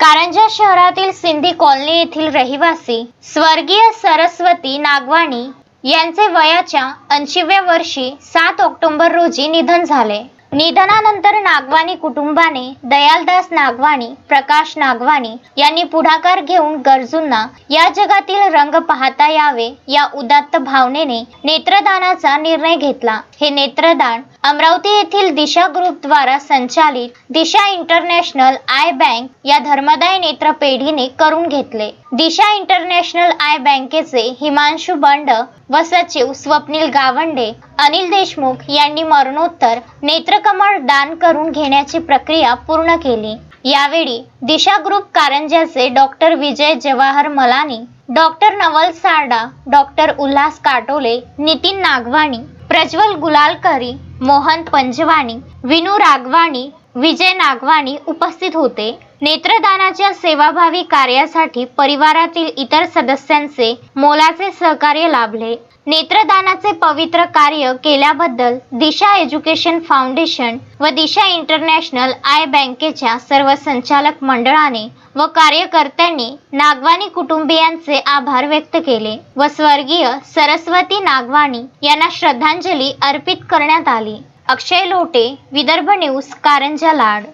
कारंजा शहरातील सिंधी कॉलनी येथील रहिवासी स्वर्गीय सरस्वती नागवाणी यांचे वयाच्या ऐंशीव्या वर्षी सात ऑक्टोबर रोजी निधन झाले. निधनानंतर नागवाणी कुटुंबाने दयालदास नागवाणी प्रकाश नागवाणी यांनी पुढाकार घेऊन गरजूंना या जगातील रंग पाहता यावे या उदात्त भावनेने नेत्रदानाचा निर्णय घेतला. हे नेत्रदान अमरावती येथील दिशा ग्रुप द्वारा संचालित दिशा इंटरनॅशनल आय बँक या धर्मदाय नेत्र पेढीने करून घेतले. दिशा इंटरनॅशनल आय बँकेचे हिमांशु बंड व सचिव स्वप्नील गावंडे अनिल देशमुख यांनी मरणोत्तर नेत्रकमळ दान करून घेण्याची प्रक्रिया पूर्ण केली. यावेळी Disha group कारंजाचे doctor Vijay Jawahar Malani doctor Naval Sarda doctor Ulhas Katole Nitin Nagwani Prajwal Gulalkari Mohan Panjwani Vinu Ragwani Vijay Nagwani उपस्थित होते. नेत्रदानाच्या सेवाभावी कार्यासाठी परिवारातील इतर सदस्यांचे मोलाचे सहकार्य लाभले. नेत्रदानाचे पवित्र कार्य केल्याबद्दल दिशा एज्युकेशन फाउंडेशन व दिशा इंटरनॅशनल आय बँकेच्या सर्व संचालक मंडळाने व कार्यकर्त्यांनी नागवाणी कुटुंबियांचे आभार व्यक्त केले व स्वर्गीय सरस्वती नागवाणी यांना श्रद्धांजली अर्पित करण्यात आली. अक्षय लोटे विदर्भ न्यूज कारंजा लाड.